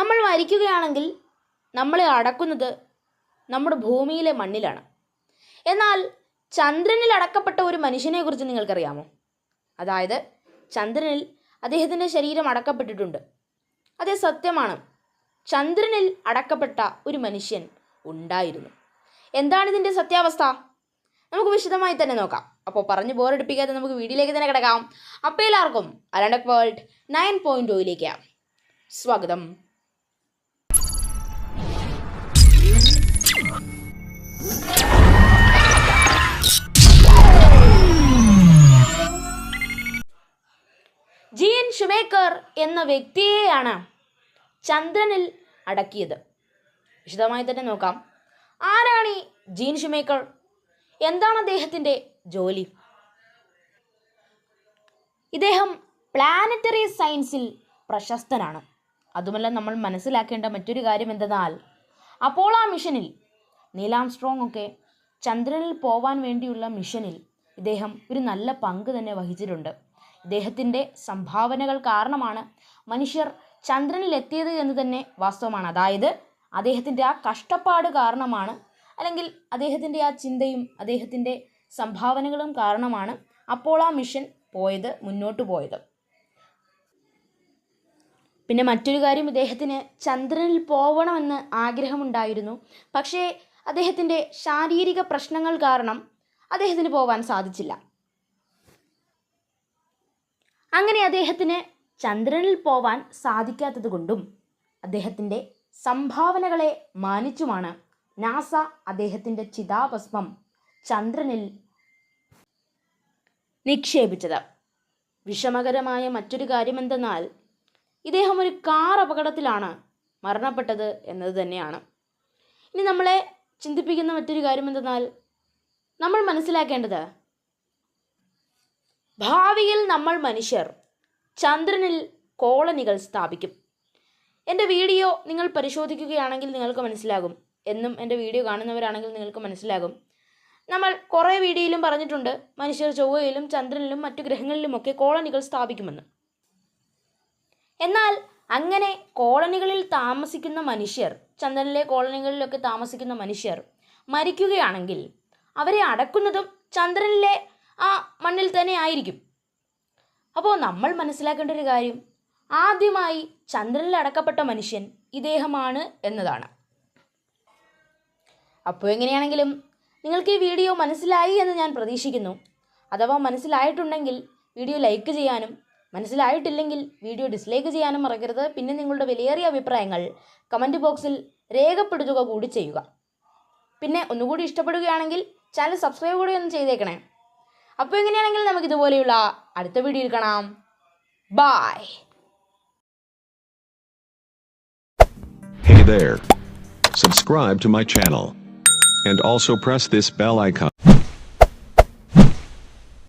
നമ്മൾ മരിക്കുകയാണെങ്കിൽ നമ്മളെ അടക്കുന്നത് നമ്മുടെ ഭൂമിയിലെ മണ്ണിലാണ്. എന്നാൽ ചന്ദ്രനിൽ അടക്കപ്പെട്ട ഒരു മനുഷ്യനെക്കുറിച്ച് നിങ്ങൾക്കറിയാമോ? അതായത് ചന്ദ്രനിൽ അദ്ദേഹത്തിന്റെ ശരീരം അടക്കപ്പെട്ടിട്ടുണ്ട്. അതേ സത്യമാണ്. ചന്ദ്രനിൽ അടക്കപ്പെട്ട ഒരു മനുഷ്യൻ ഉണ്ടായിരുന്നു. എന്താണ് ഇതിന്റെ സത്യാവസ്ഥ? നമുക്ക് വിശദമായി തന്നെ നോക്കാം. അപ്പോൾ പറഞ്ഞ് ബോറടിപ്പിക്കാതെ നമുക്ക് വീഡിയോയിലേക്ക് തന്നെ കിടക്കാം. അപ്പോൾ എല്ലാവർക്കും അലണ്ടക് വേൾഡ് നയൻ പോയിന്റ് ഒയിലേക്ക് സ്വാഗതം. ജീൻ ഷുമേക്കർ എന്ന വ്യക്തിയെയാണ് ചന്ദ്രനിൽ അടക്കിയത്. വിശദമായി തന്നെ നോക്കാം. ആരാണ് ഈ ജീൻ ഷുമേക്കർ? എന്താണ് അദ്ദേഹത്തിന്റെ ജോലി? ഇദ്ദേഹം പ്ലാനറ്ററി സയൻസിൽ പ്രശസ്തനാണ്. അതുമല്ല നമ്മൾ മനസ്സിലാക്കേണ്ട മറ്റൊരു കാര്യം എന്തെന്നാൽ അപ്പോളോ മിഷനിൽ നീലാം സ്ട്രോങ് ഒക്കെ ചന്ദ്രനിൽ പോവാൻ വേണ്ടിയുള്ള മിഷനിൽ ഇദ്ദേഹം ഒരു നല്ല പങ്ക് തന്നെ വഹിച്ചിട്ടുണ്ട്. ഇദ്ദേഹത്തിന്റെ സംഭാവനകൾ കാരണമാണ് മനുഷ്യർ ചന്ദ്രനിൽ എത്തിയത് എന്ന് തന്നെ വാസ്തവമാണ്. അതായത് അദ്ദേഹത്തിന്റെ ആ കഷ്ടപ്പാട് കാരണമാണ് അല്ലെങ്കിൽ അദ്ദേഹത്തിന്റെ ആ ചിന്തയും അദ്ദേഹത്തിന്റെ സംഭാവനകളും കാരണമാണ് അപ്പോൾ ആ മിഷൻ പോയത് മുന്നോട്ട് പോയത്. പിന്നെ മറ്റൊരു കാര്യം ഇദ്ദേഹത്തിന് ചന്ദ്രനിൽ പോകണമെന്ന് ആഗ്രഹമുണ്ടായിരുന്നു. പക്ഷേ അദ്ദേഹത്തിന്റെ ശാരീരിക പ്രശ്നങ്ങൾ കാരണം അദ്ദേഹത്തിന് പോവാൻ സാധിച്ചില്ല. അങ്ങനെ അദ്ദേഹത്തിന് ചന്ദ്രനിൽ പോവാൻ സാധിക്കാത്തത് കൊണ്ടും അദ്ദേഹത്തിന്റെ സംഭാവനകളെ മാനിച്ചുമാണ് നാസ അദ്ദേഹത്തിന്റെ ചിതാഭസ്മം ചന്ദ്രനിൽ നിക്ഷേപിച്ചത്. വിഷമകരമായ മറ്റൊരു കാര്യം എന്തെന്നാൽ ഇദ്ദേഹം ഒരു കാർ അപകടത്തിലാണ് മരണപ്പെട്ടത് എന്നത് തന്നെയാണ്. ഇനി നമ്മളെ ചിന്തിപ്പിക്കുന്ന മറ്റൊരു കാര്യം എന്തെന്നാൽ നമ്മൾ മനസ്സിലാക്കേണ്ടത് ഭാവിയിൽ നമ്മൾ മനുഷ്യർ ചന്ദ്രനിൽ കോളനികൾ സ്ഥാപിക്കും. എന്റെ വീഡിയോ നിങ്ങൾ പരിശോധിക്കുകയാണെങ്കിൽ നിങ്ങൾക്ക് മനസ്സിലാകും. എന്നും എന്റെ വീഡിയോ കാണുന്നവരാണെങ്കിൽ നിങ്ങൾക്ക് മനസ്സിലാകും. നമ്മൾ കുറേ വീഡിയോയിലും പറഞ്ഞിട്ടുണ്ട് മനുഷ്യർ ചൊവ്വയിലും ചന്ദ്രനിലും മറ്റു ഗ്രഹങ്ങളിലുമൊക്കെ കോളനികൾ സ്ഥാപിക്കുമെന്ന്. എന്നാൽ അങ്ങനെ കോളനികളിൽ താമസിക്കുന്ന മനുഷ്യർ ചന്ദ്രനിലെ കോളനികളിലൊക്കെ താമസിക്കുന്ന മനുഷ്യർ മരിക്കുകയാണെങ്കിൽ അവരെ അടക്കുന്നതും ചന്ദ്രനിലെ ആ മണ്ണിൽ തന്നെ ആയിരിക്കും. അപ്പോൾ നമ്മൾ മനസ്സിലാക്കേണ്ട ഒരു കാര്യം ആദ്യമായി ചന്ദ്രനിൽ അടക്കപ്പെട്ട മനുഷ്യൻ ഇദ്ദേഹമാണ് എന്നതാണ്. അപ്പോൾ എങ്ങനെയാണെങ്കിലും നിങ്ങൾക്ക് ഈ വീഡിയോ മനസ്സിലായി എന്ന് ഞാൻ പ്രതീക്ഷിക്കുന്നു. അഥവാ മനസ്സിലായിട്ടുണ്ടെങ്കിൽ വീഡിയോ ലൈക്ക് ചെയ്യാനും മനസ്സിലായിട്ടില്ലെങ്കിൽ വീഡിയോ ഡിസ്ലൈക്ക് ചെയ്യാനും മറക്കരുത് പിന്നെ നിങ്ങളുടെ വിലയേറിയ അഭിപ്രായങ്ങൾ കമന്റ് ബോക്സിൽ രേഖപ്പെടുത്തുക കൂടി ചെയ്യുക പിന്നെ ഒന്നുകൂടി ഇഷ്ടപ്പെടുകയാണെങ്കിൽ ചാനൽ സബ്സ്ക്രൈബ് കൂടി ഒന്ന് ചെയ്തേക്കണേ അപ്പോൾ എങ്ങനെയാണെങ്കിൽ നമുക്ക് ഇതുപോലെയുള്ള അടുത്ത വീഡിയോയിൽ കാണാം bye Hey there. Subscribe to my channel. And also press this bell icon.